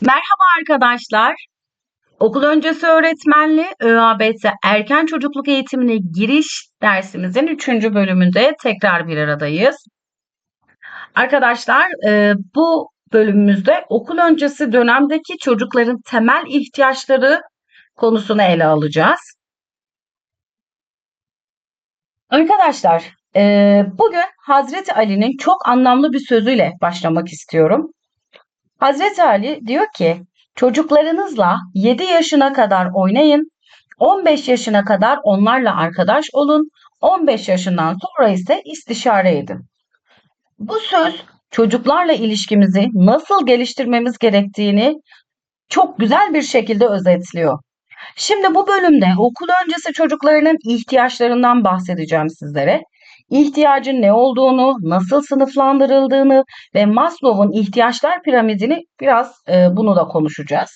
Merhaba arkadaşlar. Okul öncesi öğretmenliği ÖABT erken çocukluk eğitimine giriş dersimizin 3. bölümünde tekrar bir aradayız. Arkadaşlar e, bu bölümümüzde okul öncesi dönemdeki çocukların temel ihtiyaçları konusunu ele alacağız. Arkadaşlar e, bugün Hazreti Ali'nin çok anlamlı bir sözüyle başlamak istiyorum. Hazreti Ali diyor ki çocuklarınızla 7 yaşına kadar oynayın, 15 yaşına kadar onlarla arkadaş olun, 15 yaşından sonra ise istişare edin. Bu söz çocuklarla ilişkimizi nasıl geliştirmemiz gerektiğini çok güzel bir şekilde özetliyor. Şimdi bu bölümde okul öncesi çocuklarının ihtiyaçlarından bahsedeceğim sizlere ihtiyacın ne olduğunu, nasıl sınıflandırıldığını ve Maslow'un ihtiyaçlar piramidini biraz e, bunu da konuşacağız.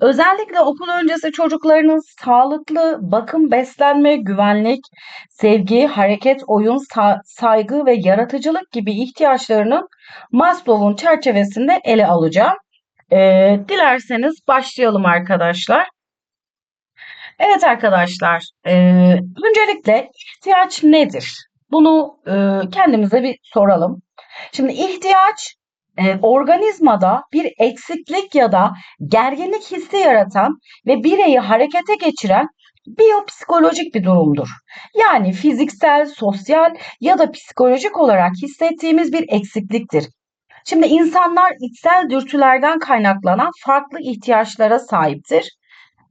Özellikle okul öncesi çocuklarının sağlıklı bakım, beslenme, güvenlik, sevgi, hareket, oyun, sa- saygı ve yaratıcılık gibi ihtiyaçlarının Maslow'un çerçevesinde ele alacağım. E, dilerseniz başlayalım arkadaşlar. Evet arkadaşlar, e, öncelikle ihtiyaç nedir? Bunu e, kendimize bir soralım. Şimdi ihtiyaç e, organizmada bir eksiklik ya da gerginlik hissi yaratan ve bireyi harekete geçiren biyopsikolojik bir durumdur. Yani fiziksel, sosyal ya da psikolojik olarak hissettiğimiz bir eksikliktir. Şimdi insanlar içsel dürtülerden kaynaklanan farklı ihtiyaçlara sahiptir.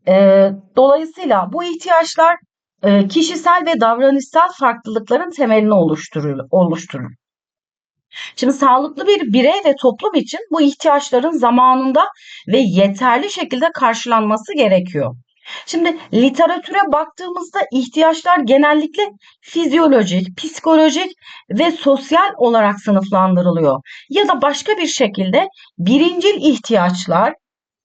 E, dolayısıyla bu ihtiyaçlar e, kişisel ve davranışsal farklılıkların temelini oluşturur. oluşturur. Şimdi sağlıklı bir birey ve toplum için bu ihtiyaçların zamanında ve yeterli şekilde karşılanması gerekiyor. Şimdi literatüre baktığımızda ihtiyaçlar genellikle fizyolojik, psikolojik ve sosyal olarak sınıflandırılıyor. Ya da başka bir şekilde birincil ihtiyaçlar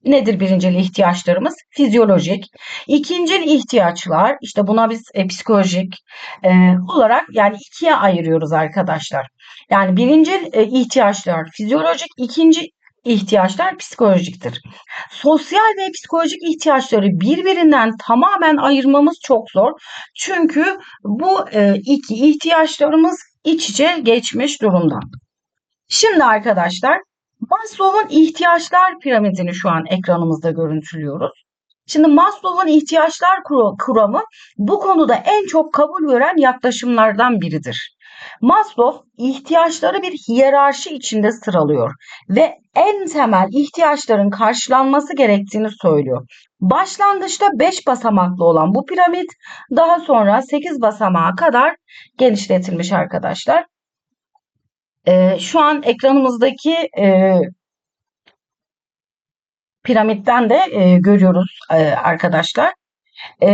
Nedir birincil ihtiyaçlarımız? Fizyolojik. İkincil ihtiyaçlar işte buna biz e, psikolojik e, olarak yani ikiye ayırıyoruz arkadaşlar. Yani birincil e, ihtiyaçlar fizyolojik, ikinci ihtiyaçlar psikolojiktir. Sosyal ve psikolojik ihtiyaçları birbirinden tamamen ayırmamız çok zor. Çünkü bu e, iki ihtiyaçlarımız iç içe geçmiş durumda. Şimdi arkadaşlar Maslow'un ihtiyaçlar piramidini şu an ekranımızda görüntülüyoruz. Şimdi Maslow'un ihtiyaçlar kuramı bu konuda en çok kabul gören yaklaşımlardan biridir. Maslow ihtiyaçları bir hiyerarşi içinde sıralıyor ve en temel ihtiyaçların karşılanması gerektiğini söylüyor. Başlangıçta 5 basamaklı olan bu piramit daha sonra 8 basamağa kadar genişletilmiş arkadaşlar. E, şu an ekranımızdaki e, piramitten de e, görüyoruz e, arkadaşlar. E,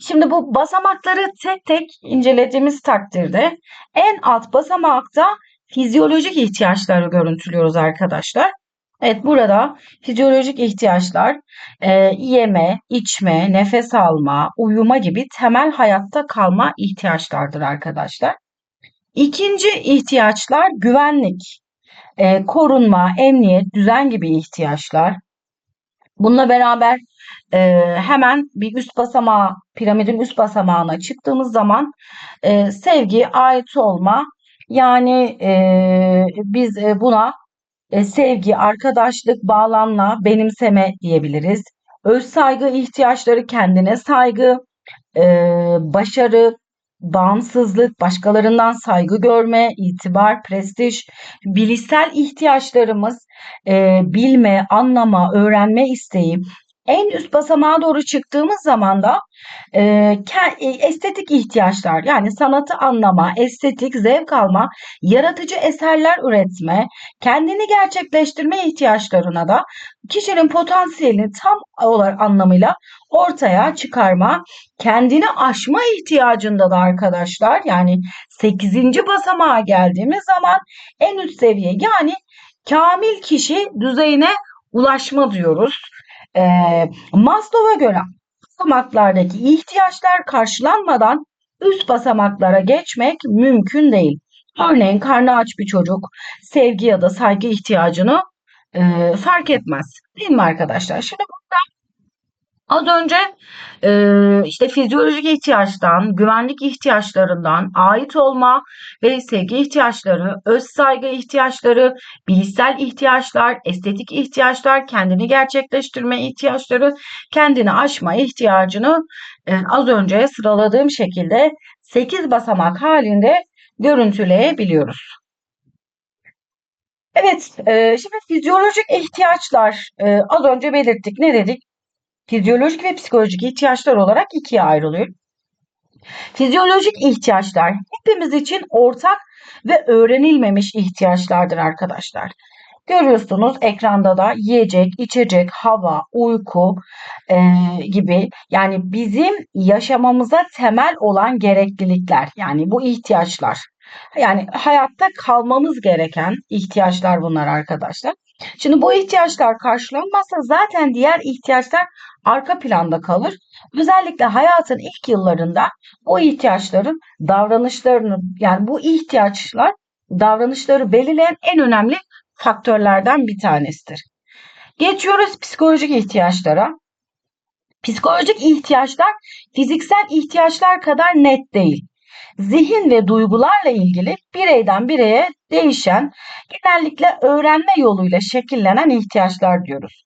şimdi bu basamakları tek tek incelediğimiz takdirde en alt basamakta fizyolojik ihtiyaçları görüntülüyoruz arkadaşlar. Evet burada fizyolojik ihtiyaçlar e, yeme, içme, nefes alma, uyuma gibi temel hayatta kalma ihtiyaçlardır arkadaşlar. İkinci ihtiyaçlar güvenlik, e, korunma, emniyet, düzen gibi ihtiyaçlar. Bununla beraber e, hemen bir üst basamağı, piramidin üst basamağına çıktığımız zaman e, sevgi, ait olma, yani e, biz e, buna e, sevgi, arkadaşlık, bağlanma, benimseme diyebiliriz. Öz saygı ihtiyaçları, kendine saygı, e, başarı, bağımsızlık, başkalarından saygı görme, itibar, prestij, bilişsel ihtiyaçlarımız, e, bilme, anlama, öğrenme isteği, en üst basamağa doğru çıktığımız zaman da e, e, estetik ihtiyaçlar yani sanatı anlama, estetik, zevk alma, yaratıcı eserler üretme, kendini gerçekleştirme ihtiyaçlarına da kişinin potansiyelini tam olarak anlamıyla ortaya çıkarma, kendini aşma ihtiyacında da arkadaşlar yani 8. basamağa geldiğimiz zaman en üst seviye yani kamil kişi düzeyine ulaşma diyoruz. E, Maslow'a göre basamaklardaki ihtiyaçlar karşılanmadan üst basamaklara geçmek mümkün değil. Örneğin karnı aç bir çocuk sevgi ya da saygı ihtiyacını Eee, fark etmez. Değil mi arkadaşlar? Şimdi burada az önce eee, işte fizyolojik ihtiyaçtan, güvenlik ihtiyaçlarından, ait olma ve sevgi ihtiyaçları, öz saygı ihtiyaçları, bilişsel ihtiyaçlar, estetik ihtiyaçlar, kendini gerçekleştirme ihtiyaçları, kendini aşma ihtiyacını eee, az önce sıraladığım şekilde 8 basamak halinde görüntüleyebiliyoruz. Evet, eee, şimdi fizyolojik ihtiyaçlar eee, az önce belirttik. Ne dedik? Fizyolojik ve psikolojik ihtiyaçlar olarak ikiye ayrılıyor. Fizyolojik ihtiyaçlar hepimiz için ortak ve öğrenilmemiş ihtiyaçlardır arkadaşlar. Görüyorsunuz ekranda da yiyecek, içecek, hava, uyku eee, gibi yani bizim yaşamamıza temel olan gereklilikler yani bu ihtiyaçlar. Yani hayatta kalmamız gereken ihtiyaçlar bunlar arkadaşlar. Şimdi bu ihtiyaçlar karşılanmazsa zaten diğer ihtiyaçlar arka planda kalır. Özellikle hayatın ilk yıllarında o ihtiyaçların davranışlarını yani bu ihtiyaçlar davranışları belirleyen en önemli faktörlerden bir tanesidir. Geçiyoruz psikolojik ihtiyaçlara. Psikolojik ihtiyaçlar fiziksel ihtiyaçlar kadar net değil. Zihin ve duygularla ilgili bireyden bireye değişen, genellikle öğrenme yoluyla şekillenen ihtiyaçlar diyoruz.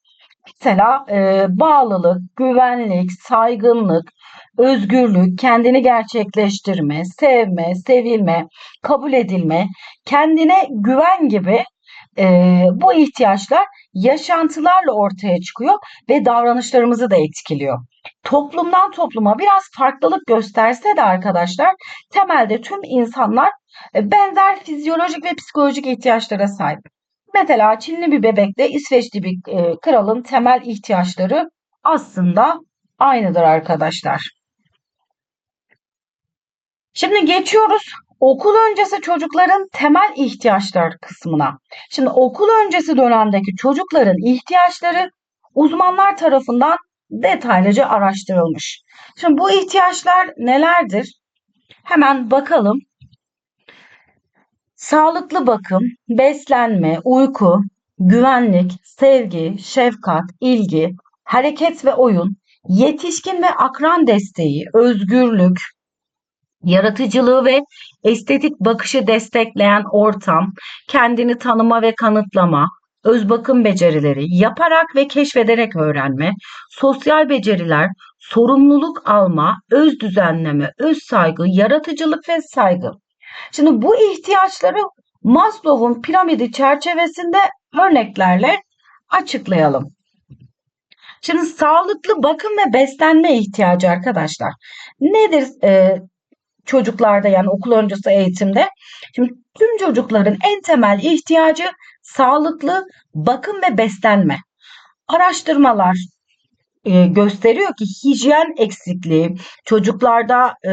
Mesela e, bağlılık, güvenlik, saygınlık, özgürlük, kendini gerçekleştirme, sevme, sevilme, kabul edilme, kendine güven gibi e, bu ihtiyaçlar yaşantılarla ortaya çıkıyor ve davranışlarımızı da etkiliyor. Toplumdan topluma biraz farklılık gösterse de arkadaşlar temelde tüm insanlar e, benzer fizyolojik ve psikolojik ihtiyaçlara sahip. Mesela Çinli bir bebekle İsveçli bir e, kralın temel ihtiyaçları aslında aynıdır arkadaşlar. Şimdi geçiyoruz okul öncesi çocukların temel ihtiyaçlar kısmına. Şimdi okul öncesi dönemdeki çocukların ihtiyaçları uzmanlar tarafından detaylıca araştırılmış. Şimdi bu ihtiyaçlar nelerdir? Hemen bakalım. Sağlıklı bakım, beslenme, uyku, güvenlik, sevgi, şefkat, ilgi, hareket ve oyun, yetişkin ve akran desteği, özgürlük, yaratıcılığı ve estetik bakışı destekleyen ortam, kendini tanıma ve kanıtlama, öz bakım becerileri, yaparak ve keşfederek öğrenme, sosyal beceriler, sorumluluk alma, öz düzenleme, öz saygı, yaratıcılık ve saygı. Şimdi bu ihtiyaçları Maslow'un piramidi çerçevesinde örneklerle açıklayalım. Şimdi sağlıklı bakım ve beslenme ihtiyacı arkadaşlar. Nedir e, çocuklarda yani okul öncesi eğitimde? Şimdi tüm çocukların en temel ihtiyacı sağlıklı bakım ve beslenme. Araştırmalar e, gösteriyor ki hijyen eksikliği çocuklarda e,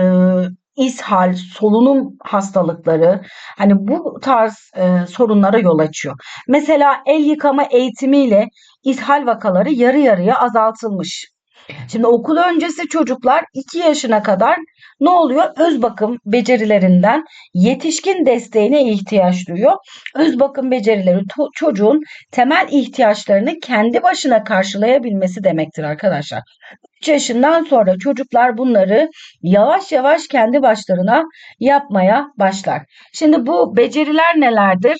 ishal, solunum hastalıkları hani bu tarz e, sorunlara yol açıyor. Mesela el yıkama eğitimiyle ishal vakaları yarı yarıya azaltılmış. Şimdi okul öncesi çocuklar 2 yaşına kadar ne oluyor? Öz bakım becerilerinden yetişkin desteğine ihtiyaç duyuyor. Öz bakım becerileri çocuğun temel ihtiyaçlarını kendi başına karşılayabilmesi demektir arkadaşlar. 3 yaşından sonra çocuklar bunları yavaş yavaş kendi başlarına yapmaya başlar. Şimdi bu beceriler nelerdir?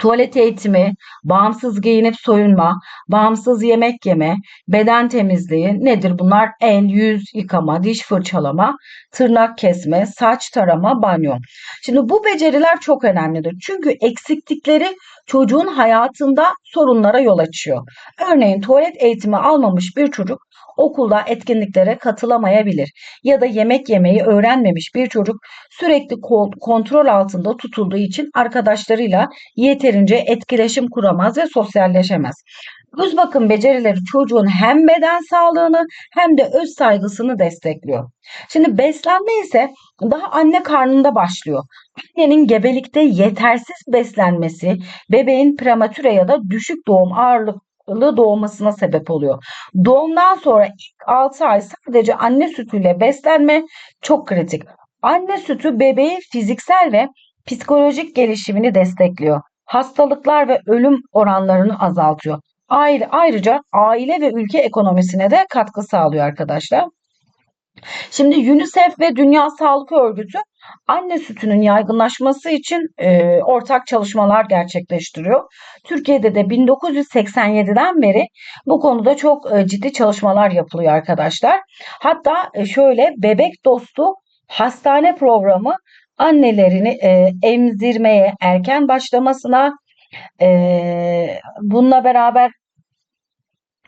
Tuvalet eğitimi, bağımsız giyinip soyunma, bağımsız yemek yeme, beden temizliği nedir bunlar? El, yüz yıkama, diş fırçalama, tırnak kesme, saç tarama, banyo. Şimdi bu beceriler çok önemlidir. Çünkü eksiklikleri çocuğun hayatında sorunlara yol açıyor. Örneğin tuvalet eğitimi almamış bir çocuk okulda etkinliklere katılamayabilir ya da yemek yemeyi öğrenmemiş bir çocuk sürekli kontrol altında tutulduğu için arkadaşlarıyla yeterince etkileşim kuramaz ve sosyalleşemez. Öz bakım becerileri çocuğun hem beden sağlığını hem de öz saygısını destekliyor. Şimdi beslenme ise daha anne karnında başlıyor. Annenin gebelikte yetersiz beslenmesi bebeğin prematüre ya da düşük doğum ağırlık doğmasına sebep oluyor. Doğumdan sonra ilk 6 ay sadece anne sütüyle beslenme çok kritik. Anne sütü bebeğin fiziksel ve psikolojik gelişimini destekliyor. hastalıklar ve ölüm oranlarını azaltıyor. Ayrı, ayrıca aile ve ülke ekonomisine de katkı sağlıyor arkadaşlar. Şimdi UNICEF ve Dünya Sağlık Örgütü anne sütünün yaygınlaşması için e, ortak çalışmalar gerçekleştiriyor. Türkiye'de de 1987'den beri bu konuda çok e, ciddi çalışmalar yapılıyor arkadaşlar. Hatta e, şöyle bebek dostu hastane programı annelerini e, emzirmeye erken başlamasına e, bununla beraber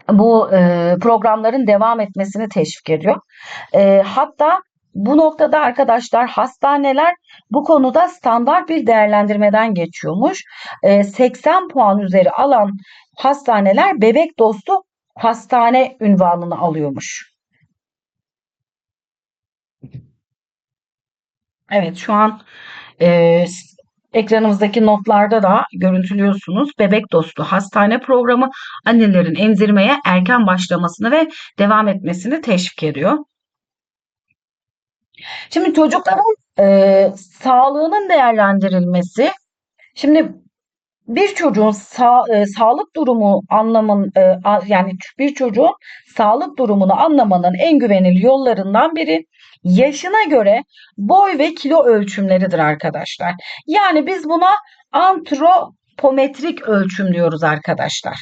bu e, programların devam etmesini teşvik ediyor. E, hatta bu noktada arkadaşlar hastaneler bu konuda standart bir değerlendirmeden geçiyormuş. E, 80 puan üzeri alan hastaneler bebek dostu hastane ünvanını alıyormuş. Evet şu an e, ekranımızdaki notlarda da görüntülüyorsunuz. Bebek dostu hastane programı annelerin emzirmeye erken başlamasını ve devam etmesini teşvik ediyor. Şimdi çocukların e, sağlığının değerlendirilmesi. Şimdi bir çocuğun sağ, e, sağlık durumu anlamın e, yani bir çocuğun sağlık durumunu anlamanın en güvenilir yollarından biri yaşına göre boy ve kilo ölçümleridir arkadaşlar. Yani biz buna antropometrik ölçüm diyoruz arkadaşlar.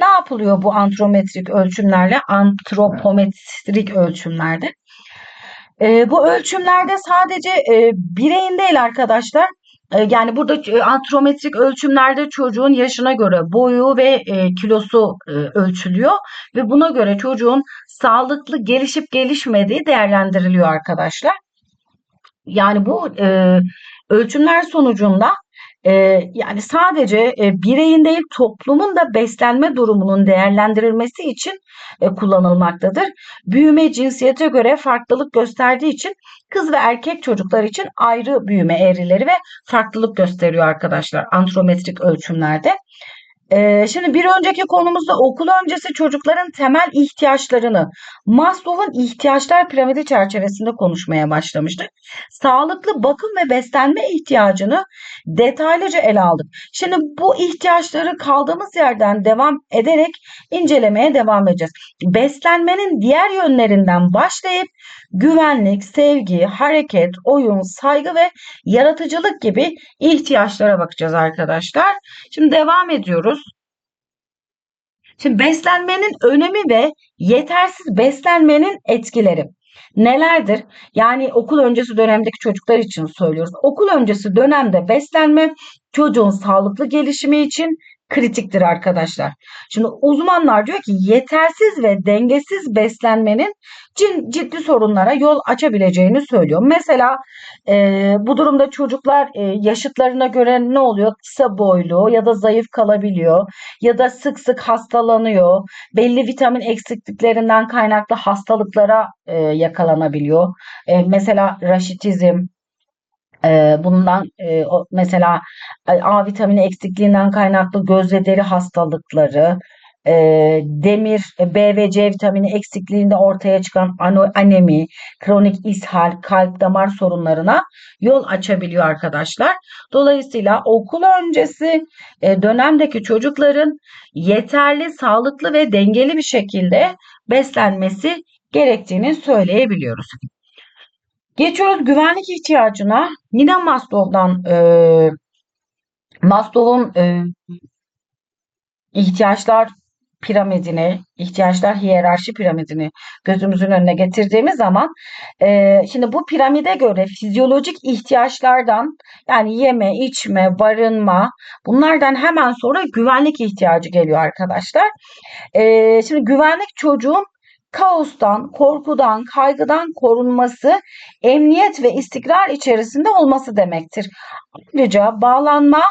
Ne yapılıyor bu antrometrik ölçümlerle? Antropometrik ölçümlerde. E, bu ölçümlerde sadece e, bireyin değil arkadaşlar. E, yani burada e, antrometrik ölçümlerde çocuğun yaşına göre boyu ve e, kilosu e, ölçülüyor ve buna göre çocuğun sağlıklı gelişip gelişmediği değerlendiriliyor arkadaşlar. Yani bu ölçümler sonucunda e, yani sadece e, bireyin değil toplumun da beslenme durumunun değerlendirilmesi için e, kullanılmaktadır. Büyüme cinsiyete göre farklılık gösterdiği için kız ve erkek çocuklar için ayrı büyüme eğrileri ve farklılık gösteriyor arkadaşlar antrometrik ölçümlerde. Ee, şimdi bir önceki konumuzda okul öncesi çocukların temel ihtiyaçlarını Maslow'un ihtiyaçlar piramidi çerçevesinde konuşmaya başlamıştık. Sağlıklı bakım ve beslenme ihtiyacını detaylıca ele aldık. Şimdi bu ihtiyaçları kaldığımız yerden devam ederek incelemeye devam edeceğiz. Beslenmenin diğer yönlerinden başlayıp güvenlik, sevgi, hareket, oyun, saygı ve yaratıcılık gibi ihtiyaçlara bakacağız arkadaşlar. Şimdi devam ediyoruz. Şimdi beslenmenin önemi ve yetersiz beslenmenin etkileri nelerdir? Yani okul öncesi dönemdeki çocuklar için söylüyoruz. Okul öncesi dönemde beslenme çocuğun sağlıklı gelişimi için kritiktir arkadaşlar. Şimdi uzmanlar diyor ki yetersiz ve dengesiz beslenmenin ciddi sorunlara yol açabileceğini söylüyor. Mesela e, bu durumda çocuklar e, yaşıtlarına göre ne oluyor? Kısa boylu ya da zayıf kalabiliyor ya da sık sık hastalanıyor. Belli vitamin eksikliklerinden kaynaklı hastalıklara e, yakalanabiliyor. E, mesela raşitizm, bundan mesela A vitamini eksikliğinden kaynaklı göz ve deri hastalıkları, demir, B ve C vitamini eksikliğinde ortaya çıkan anemi, kronik ishal, kalp damar sorunlarına yol açabiliyor arkadaşlar. Dolayısıyla okul öncesi dönemdeki çocukların yeterli, sağlıklı ve dengeli bir şekilde beslenmesi gerektiğini söyleyebiliyoruz. Geçiyoruz güvenlik ihtiyacına. Yine Maslow'dan e, Maslow'un e, ihtiyaçlar piramidini, ihtiyaçlar hiyerarşi piramidini gözümüzün önüne getirdiğimiz zaman e, şimdi bu piramide göre fizyolojik ihtiyaçlardan yani yeme, içme, barınma bunlardan hemen sonra güvenlik ihtiyacı geliyor arkadaşlar. E, şimdi güvenlik çocuğun kaostan, korkudan, kaygıdan korunması, emniyet ve istikrar içerisinde olması demektir. Ayrıca bağlanma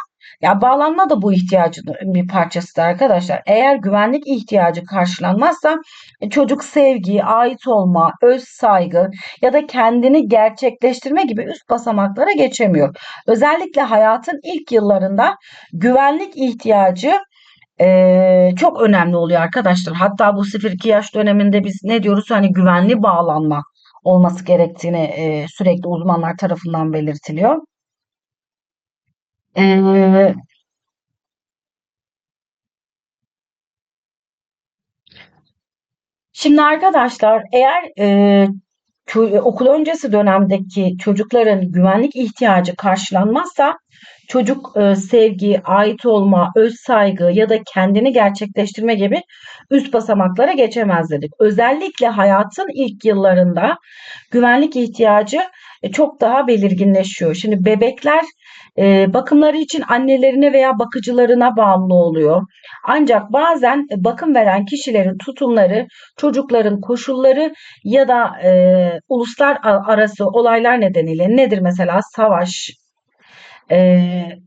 ya bağlanma da bu ihtiyacın bir parçasıdır arkadaşlar. Eğer güvenlik ihtiyacı karşılanmazsa e, çocuk sevgi, ait olma, öz saygı ya da kendini gerçekleştirme gibi üst basamaklara geçemiyor. Özellikle hayatın ilk yıllarında güvenlik ihtiyacı e, çok önemli oluyor arkadaşlar. Hatta bu 0-2 yaş döneminde biz ne diyoruz? Hani güvenli bağlanma olması gerektiğini e, sürekli uzmanlar tarafından belirtiliyor. E, Şimdi arkadaşlar eğer e, okul öncesi dönemdeki çocukların güvenlik ihtiyacı karşılanmazsa çocuk e, sevgi, ait olma, öz saygı ya da kendini gerçekleştirme gibi üst basamaklara geçemez dedik. Özellikle hayatın ilk yıllarında güvenlik ihtiyacı e, çok daha belirginleşiyor. Şimdi bebekler e, bakımları için annelerine veya bakıcılarına bağımlı oluyor. Ancak bazen bakım veren kişilerin tutumları, çocukların koşulları ya da e, uluslar arası olaylar nedeniyle nedir mesela savaş, e,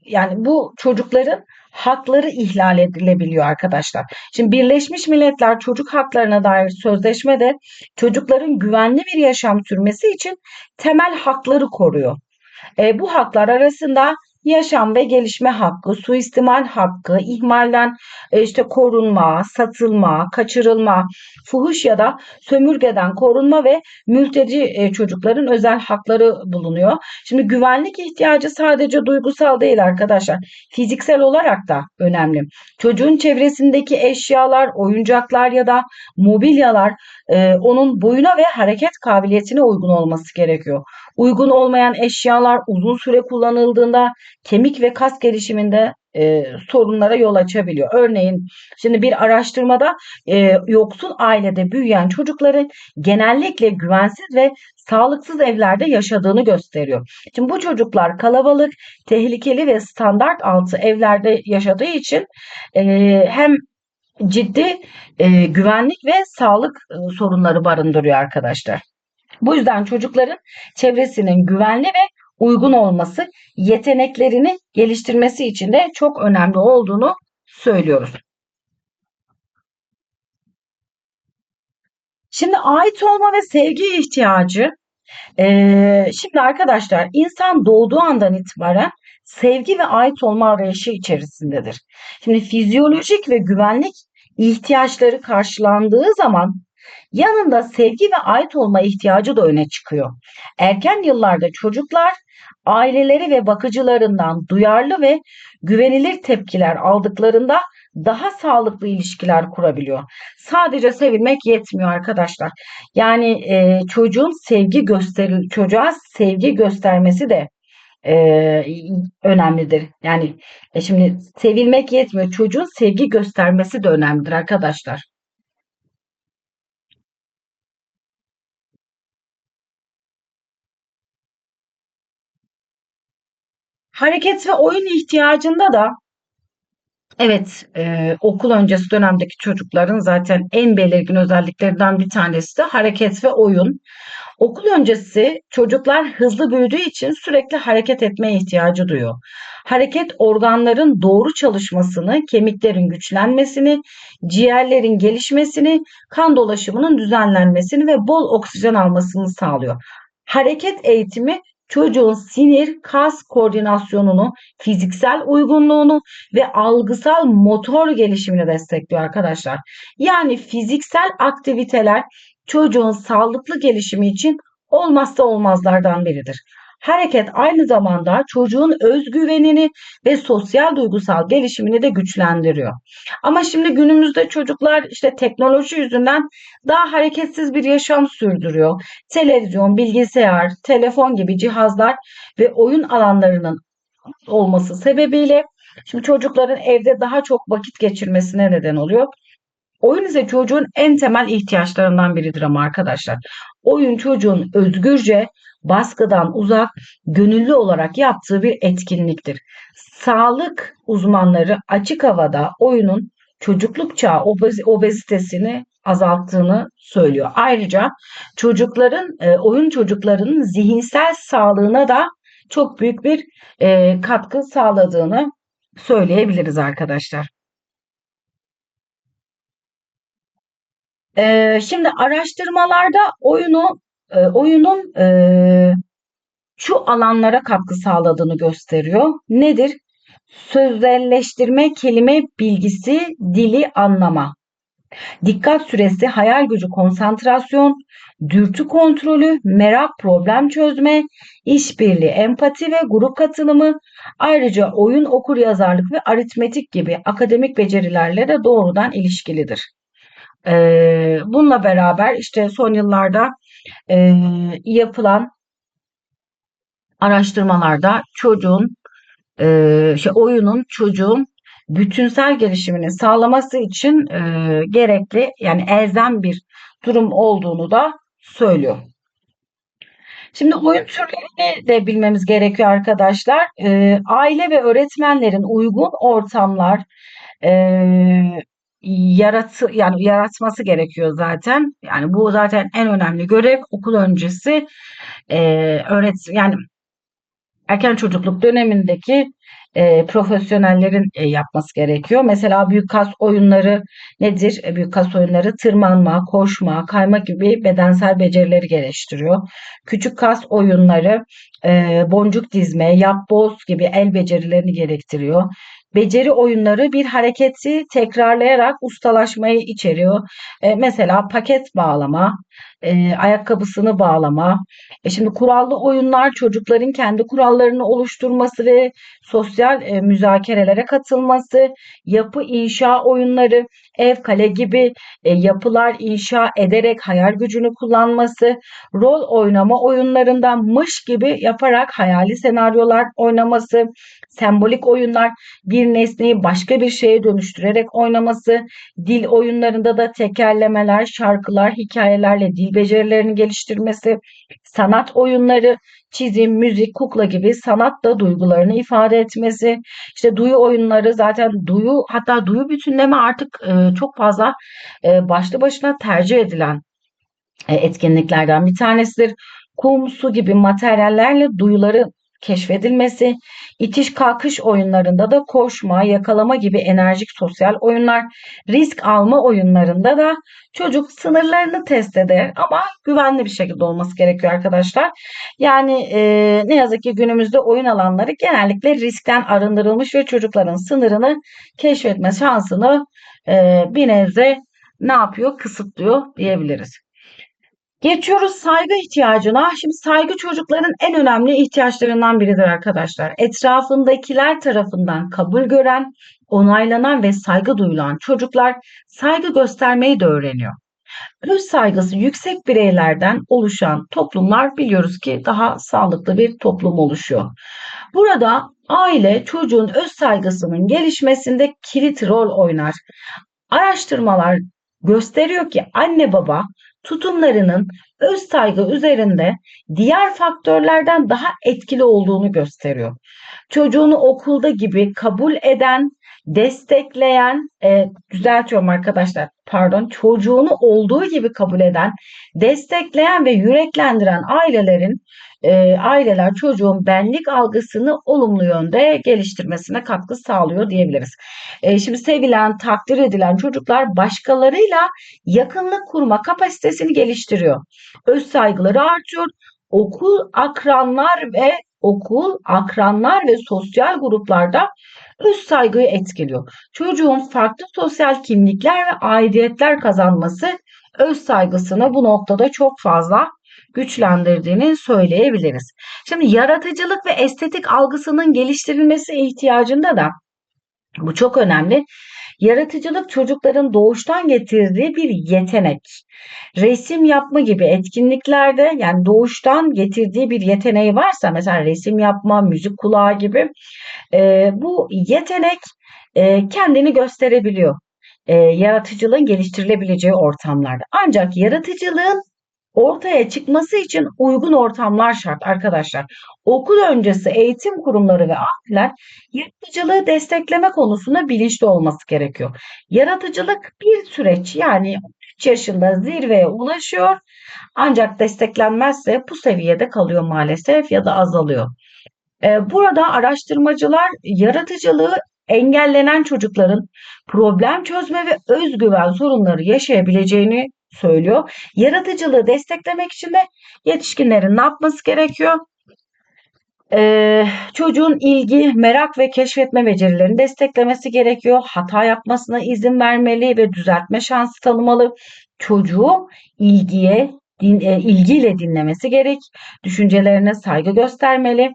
yani bu çocukların hakları ihlal edilebiliyor arkadaşlar. Şimdi Birleşmiş Milletler Çocuk Haklarına dair sözleşmede çocukların güvenli bir yaşam sürmesi için temel hakları koruyor. E, bu haklar arasında yaşam ve gelişme hakkı, suistimal hakkı, ihmalden e, işte korunma, satılma, kaçırılma, fuhuş ya da sömürgeden korunma ve mülteci e, çocukların özel hakları bulunuyor. Şimdi güvenlik ihtiyacı sadece duygusal değil arkadaşlar. Fiziksel olarak da önemli. Çocuğun çevresindeki eşyalar, oyuncaklar ya da mobilyalar e, onun boyuna ve hareket kabiliyetine uygun olması gerekiyor. Uygun olmayan eşyalar uzun süre kullanıldığında kemik ve kas gelişiminde e, sorunlara yol açabiliyor. Örneğin şimdi bir araştırmada e, yoksul ailede büyüyen çocukların genellikle güvensiz ve sağlıksız evlerde yaşadığını gösteriyor. Şimdi bu çocuklar kalabalık, tehlikeli ve standart altı evlerde yaşadığı için e, hem ciddi e, güvenlik ve sağlık e, sorunları barındırıyor arkadaşlar. Bu yüzden çocukların çevresinin güvenli ve uygun olması, yeteneklerini geliştirmesi için de çok önemli olduğunu söylüyoruz. Şimdi ait olma ve sevgi ihtiyacı. Ee, şimdi arkadaşlar insan doğduğu andan itibaren sevgi ve ait olma arayışı içerisindedir. Şimdi fizyolojik ve güvenlik ihtiyaçları karşılandığı zaman yanında sevgi ve ait olma ihtiyacı da öne çıkıyor. Erken yıllarda çocuklar aileleri ve bakıcılarından duyarlı ve güvenilir tepkiler aldıklarında daha sağlıklı ilişkiler kurabiliyor. Sadece sevilmek yetmiyor arkadaşlar. Yani e, çocuğun sevgi gösteri çocuğa sevgi göstermesi de e, önemlidir. Yani e, şimdi sevilmek yetmiyor. Çocuğun sevgi göstermesi de önemlidir arkadaşlar. Hareket ve oyun ihtiyacında da evet e, okul öncesi dönemdeki çocukların zaten en belirgin özelliklerinden bir tanesi de hareket ve oyun. Okul öncesi çocuklar hızlı büyüdüğü için sürekli hareket etmeye ihtiyacı duyuyor. Hareket organların doğru çalışmasını, kemiklerin güçlenmesini, ciğerlerin gelişmesini, kan dolaşımının düzenlenmesini ve bol oksijen almasını sağlıyor. Hareket eğitimi çocuğun sinir, kas koordinasyonunu, fiziksel uygunluğunu ve algısal motor gelişimini destekliyor arkadaşlar. Yani fiziksel aktiviteler çocuğun sağlıklı gelişimi için olmazsa olmazlardan biridir. Hareket aynı zamanda çocuğun özgüvenini ve sosyal duygusal gelişimini de güçlendiriyor. Ama şimdi günümüzde çocuklar işte teknoloji yüzünden daha hareketsiz bir yaşam sürdürüyor. Televizyon, bilgisayar, telefon gibi cihazlar ve oyun alanlarının olması sebebiyle şimdi çocukların evde daha çok vakit geçirmesine neden oluyor. Oyun ise çocuğun en temel ihtiyaçlarından biridir ama arkadaşlar. Oyun çocuğun özgürce baskıdan uzak, gönüllü olarak yaptığı bir etkinliktir. Sağlık uzmanları açık havada oyunun çocukluk çağı obez obezitesini azalttığını söylüyor. Ayrıca çocukların e, oyun çocuklarının zihinsel sağlığına da çok büyük bir e, katkı sağladığını söyleyebiliriz arkadaşlar. E, şimdi araştırmalarda oyunu e, oyunun e, şu alanlara katkı sağladığını gösteriyor. Nedir? Sözselleştirme, kelime bilgisi, dili anlama. Dikkat süresi, hayal gücü, konsantrasyon, dürtü kontrolü, merak, problem çözme, işbirliği, empati ve grup katılımı, ayrıca oyun, okur yazarlık ve aritmetik gibi akademik becerilerle de doğrudan ilişkilidir. Ee, bununla beraber işte son yıllarda e, yapılan araştırmalarda çocuğun e, şey, oyunun çocuğun bütünsel gelişimini sağlaması için e, gerekli yani elzem bir durum olduğunu da söylüyor. Şimdi oyun türlerini de bilmemiz gerekiyor arkadaşlar. E, aile ve öğretmenlerin uygun ortamlar e, yaratı yani yaratması gerekiyor zaten. Yani bu zaten en önemli görev okul öncesi e, öğret yani erken çocukluk dönemindeki e, profesyonellerin e, yapması gerekiyor. Mesela büyük kas oyunları nedir? E, büyük kas oyunları tırmanma, koşma, kayma gibi bedensel becerileri geliştiriyor. Küçük kas oyunları e, boncuk dizme, yapboz gibi el becerilerini gerektiriyor. Beceri oyunları bir hareketi tekrarlayarak ustalaşmayı içeriyor. E, mesela paket bağlama, e, ayakkabısını bağlama. E şimdi kurallı oyunlar çocukların kendi kurallarını oluşturması ve sosyal e, müzakerelere katılması, yapı inşa oyunları, ev kale gibi e, yapılar inşa ederek hayal gücünü kullanması, rol oynama oyunlarından mış gibi yaparak hayali senaryolar oynaması, sembolik oyunlar bir nesneyi başka bir şeye dönüştürerek oynaması, dil oyunlarında da tekerlemeler, şarkılar, hikayelerle dil becerilerini geliştirmesi, sanat oyunları, çizim, müzik, kukla gibi sanatta duygularını ifade etmesi, işte duyu oyunları zaten duyu hatta duyu bütünleme artık e, çok fazla e, başlı başına tercih edilen e, etkinliklerden bir tanesidir. Kum, su gibi materyallerle duyuları keşfedilmesi, itiş kalkış oyunlarında da koşma, yakalama gibi enerjik sosyal oyunlar, risk alma oyunlarında da çocuk sınırlarını test eder ama güvenli bir şekilde olması gerekiyor arkadaşlar. Yani e, ne yazık ki günümüzde oyun alanları genellikle riskten arındırılmış ve çocukların sınırını keşfetme şansını e, bir nebze ne yapıyor? Kısıtlıyor diyebiliriz. Geçiyoruz saygı ihtiyacına. Şimdi saygı çocukların en önemli ihtiyaçlarından biridir arkadaşlar. Etrafındakiler tarafından kabul gören, onaylanan ve saygı duyulan çocuklar saygı göstermeyi de öğreniyor. Öz saygısı yüksek bireylerden oluşan toplumlar biliyoruz ki daha sağlıklı bir toplum oluşuyor. Burada aile çocuğun öz saygısının gelişmesinde kilit rol oynar. Araştırmalar gösteriyor ki anne baba tutumlarının öz saygı üzerinde diğer faktörlerden daha etkili olduğunu gösteriyor. Çocuğunu okulda gibi kabul eden, destekleyen, e, düzeltiyorum arkadaşlar, pardon, çocuğunu olduğu gibi kabul eden, destekleyen ve yüreklendiren ailelerin e, aileler çocuğun benlik algısını olumlu yönde geliştirmesine katkı sağlıyor diyebiliriz. E, şimdi sevilen, takdir edilen çocuklar başkalarıyla yakınlık kurma kapasitesini geliştiriyor. Öz saygıları artıyor. Okul, akranlar ve okul, akranlar ve sosyal gruplarda öz saygıyı etkiliyor. Çocuğun farklı sosyal kimlikler ve aidiyetler kazanması öz saygısını bu noktada çok fazla güçlendirdiğini söyleyebiliriz. Şimdi yaratıcılık ve estetik algısının geliştirilmesi ihtiyacında da bu çok önemli. Yaratıcılık çocukların doğuştan getirdiği bir yetenek. Resim yapma gibi etkinliklerde yani doğuştan getirdiği bir yeteneği varsa mesela resim yapma, müzik kulağı gibi e, bu yetenek e, kendini gösterebiliyor. E, yaratıcılığın geliştirilebileceği ortamlarda. Ancak yaratıcılığın ortaya çıkması için uygun ortamlar şart arkadaşlar. Okul öncesi eğitim kurumları ve aileler yaratıcılığı destekleme konusunda bilinçli olması gerekiyor. Yaratıcılık bir süreç yani 3 yaşında zirveye ulaşıyor ancak desteklenmezse bu seviyede kalıyor maalesef ya da azalıyor. Ee, burada araştırmacılar yaratıcılığı engellenen çocukların problem çözme ve özgüven sorunları yaşayabileceğini söylüyor. Yaratıcılığı desteklemek için de yetişkinlerin ne yapması gerekiyor? Ee, çocuğun ilgi, merak ve keşfetme becerilerini desteklemesi gerekiyor. Hata yapmasına izin vermeli ve düzeltme şansı tanımalı. Çocuğu ilgiye, din, e, ilgiyle dinlemesi gerek. Düşüncelerine saygı göstermeli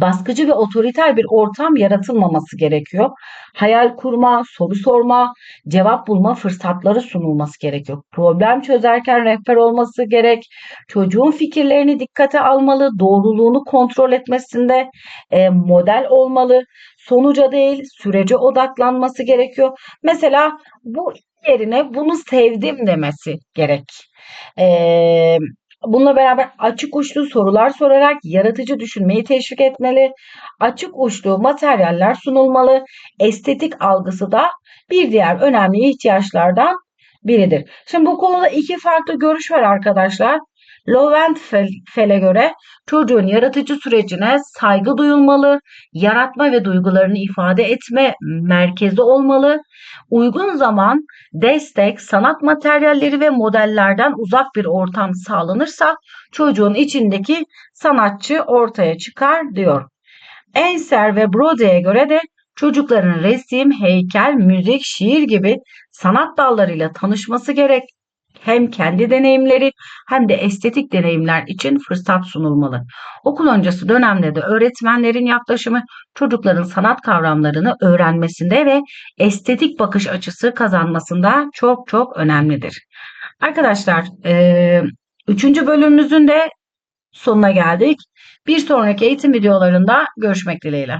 baskıcı ve otoriter bir ortam yaratılmaması gerekiyor. Hayal kurma, soru sorma, cevap bulma fırsatları sunulması gerekiyor. Problem çözerken rehber olması gerek. Çocuğun fikirlerini dikkate almalı, doğruluğunu kontrol etmesinde e, model olmalı. Sonuca değil, sürece odaklanması gerekiyor. Mesela bu yerine bunu sevdim demesi gerek. Ee, bununla beraber açık uçlu sorular sorarak yaratıcı düşünmeyi teşvik etmeli. Açık uçlu materyaller sunulmalı. Estetik algısı da bir diğer önemli ihtiyaçlardan biridir. Şimdi bu konuda iki farklı görüş var arkadaşlar. Lowenfeld'e göre çocuğun yaratıcı sürecine saygı duyulmalı, yaratma ve duygularını ifade etme merkezi olmalı, uygun zaman, destek, sanat materyalleri ve modellerden uzak bir ortam sağlanırsa çocuğun içindeki sanatçı ortaya çıkar diyor. Enser ve Brode'ye göre de çocukların resim, heykel, müzik, şiir gibi sanat dallarıyla tanışması gerek hem kendi deneyimleri hem de estetik deneyimler için fırsat sunulmalı. Okul öncesi dönemde de öğretmenlerin yaklaşımı çocukların sanat kavramlarını öğrenmesinde ve estetik bakış açısı kazanmasında çok çok önemlidir. Arkadaşlar, üçüncü bölümümüzün de sonuna geldik. Bir sonraki eğitim videolarında görüşmek dileğiyle.